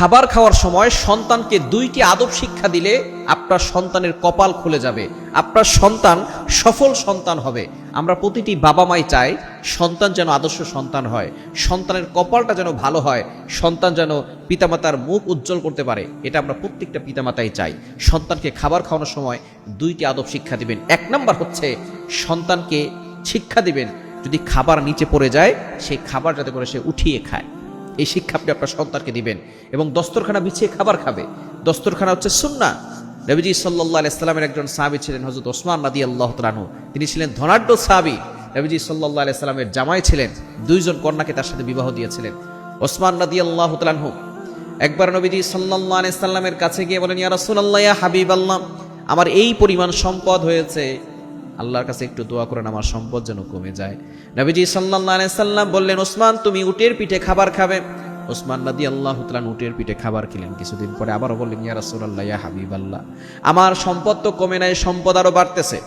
খাবার খাওয়ার সময় সন্তানকে দুইটি আদব শিক্ষা দিলে আপনার সন্তানের কপাল খুলে যাবে। আপনার সন্তান সফল সন্তান হবে। আমরা প্রতিটি বাবা মাই চাই সন্তান যেন আদর্শ সন্তান হয়। সন্তানের কপালটা যেন ভালো হয়। সন্তান যেন পিতামাতার মুখ উজ্জ্বল করতে পারে। এটা আমরা প্রত্যেকটা পিতামাতাই চাই। সন্তানকে খাবার খাওয়ানোর সময় দুইটি আদব শিক্ষা দিবেন। এক নাম্বার হচ্ছে সন্তানকে শিক্ষা দিবেন, যদি খাবার নিচে পড়ে যায়, সেই খাবার যাতে করে সে উঠিয়ে খায়। এই শিক্ষা আপনি আপনার সন্তানকে দিবেন এবং দস্তরখানা বিছিয়ে খাবার খাবে। দস্তরখানা হচ্ছে সুন্না নবীজি সাল্লাহ আলাইসাল্লামের একজন সাহাবি ছিলেন হজরত ওসমান নাদি আল্লাহ তালানহু তিনি ছিলেন ধনাঢ্য সাহাবি। নবীজি সাল্লাহ আলাইসাল্লামের জামাই ছিলেন। দুইজন কন্যাকে তার সাথে বিবাহ দিয়েছিলেন। ওসমান নাদি আল্লাহ তালানহু একবার নবীজি সাল্লাহ আলাইসাল্লামের কাছে গিয়ে বলেন, ইয়া রাসূলুল্লাহ, ইয়া হাবিব আল্লাহ আমার এই পরিমাণ সম্পদ হয়েছে আল্লাহর কাছে একটু দোয়া করেন, আমার সম্পদ যেন কমে যায়। নবীজি আলাইহি সাল্লাম বললেন, ওসমান, তুমি উটের পিঠে খাবার খাবে? ওসমান রাদি আল্লাহ তালান উটের পিঠে খাবার খেলেন। কিছুদিন পরে আবারও বললেন, ইয়া রাসূলুল্লাহ, ইয়া হাবিবাল্লাহ, আমার সম্পদ তো কমে নাই, সম্পদ আরও বাড়তেছে।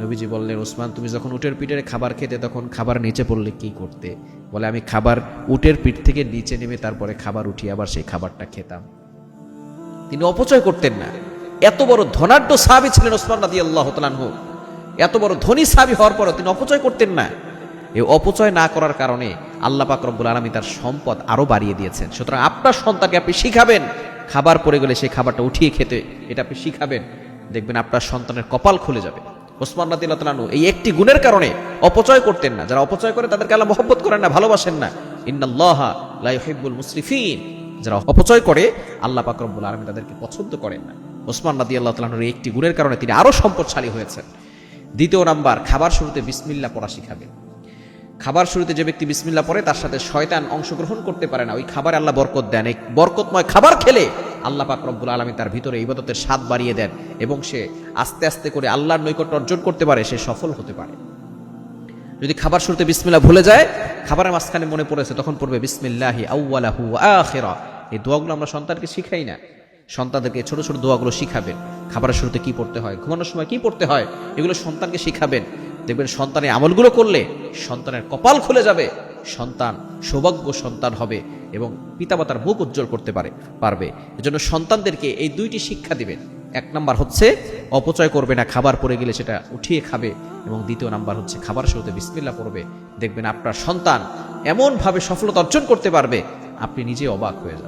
নবীজি বললেন, ওসমান, তুমি যখন উটের পিঠের খাবার খেতে, তখন খাবার নিচে পড়লে কি করতে? বলে, আমি খাবার উটের পিঠ থেকে নিচে নেমে তারপরে খাবার উঠিয়ে আবার সেই খাবারটা খেতাম। তিনি অপচয় করতেন না। এত বড় ধনাঢ্য সাহাবি ছিলেন ওসমান রাদি আল্লাহ তালানহু এত বড় ধনী সাবি হওয়ার পরও তিনি অপচয় করতেন না। এই অপচয় না করার কারণে আল্লাহ পাক রব্বুল আলমী তার সম্পদ আরও বাড়িয়ে দিয়েছেন। সুতরাং আপনার সন্তানকে আপনি শিখাবেন, খাবার পড়ে গেলে সেই খাবারটা উঠিয়ে খেতে, এটা আপনি শিখাবেন। দেখবেন আপনার সন্তানের কপাল খুলে যাবে। ওসমান রাদিল্লাহু এই একটি গুণের কারণে অপচয় করতেন না। যারা অপচয় করে তাদেরকে আল্লাহ মহব্বত করেন না, ভালোবাসেন না। ইন্নাল্লাহ মুসরিফিন। যারা অপচয় করে, আল্লাহ পাক রব্বুল আলমী তাদেরকে পছন্দ করেন না। ওসমান রাদিয়াল্লাহু তাআলার এই একটি গুণের কারণে তিনি আরও সম্পদশালী হয়েছেন। দ্বিতীয় নাম্বার, খাবার শুরুতে বিসমিল্লা পড়া শিখাবে। খাবার শুরুতে যে ব্যক্তি বিসমিল্লা পড়ে, তার সাথে শয়তান অংশগ্রহণ করতে পারে না। ওই খাবারে আল্লাহ বরকত দেন। এই বরকতময় খাবার খেলে আল্লাহ পাক রব্বুল আলমী তার ভিতরে ইবাদতের স্বাদ বাড়িয়ে দেন এবং সে আস্তে আস্তে করে আল্লাহর নৈকট্য অর্জন করতে পারে, সে সফল হতে পারে। যদি খাবার শুরুতে বিসমিল্লা ভুলে যায়, খাবারের মাঝখানে মনে পড়েছে, তখন পড়বে, বিসমিল্লাহি আউ্লাহু আখেরা। এই দোয়াগুলো আমরা সন্তানকে শিখাই না। সন্তানদেরকে ছোট ছোট দোয়াগুলো শিখাবেন। খাবারের শুরুতে কি পড়তে হয়, ঘুমানোর সময় কি পড়তে হয়, এগুলো সন্তানকে শিখাবেন। দেখবেন সন্তানের আমলগুলো করলে সন্তানের কপাল খুলে যাবে, সন্তান সৌভাগ্য সন্তান হবে এবং পিতামাতার মুখ উজ্জ্বল করতে পারে, পারবে। এজন্য সন্তানদেরকে এই দুইটি শিক্ষা দিবেন। এক নাম্বার হচ্ছে, অপচয় করবে না, খাবার পড়ে গেলে সেটা উঠিয়ে খাবে এবং দ্বিতীয় নাম্বার হচ্ছে, খাবার শুরুতে বিসমিল্লা পড়বে। দেখবেন আপনার সন্তান এমনভাবে সফলতা অর্জন করতে পারবে, আপনি নিজে অবাক হয়ে যাবেন।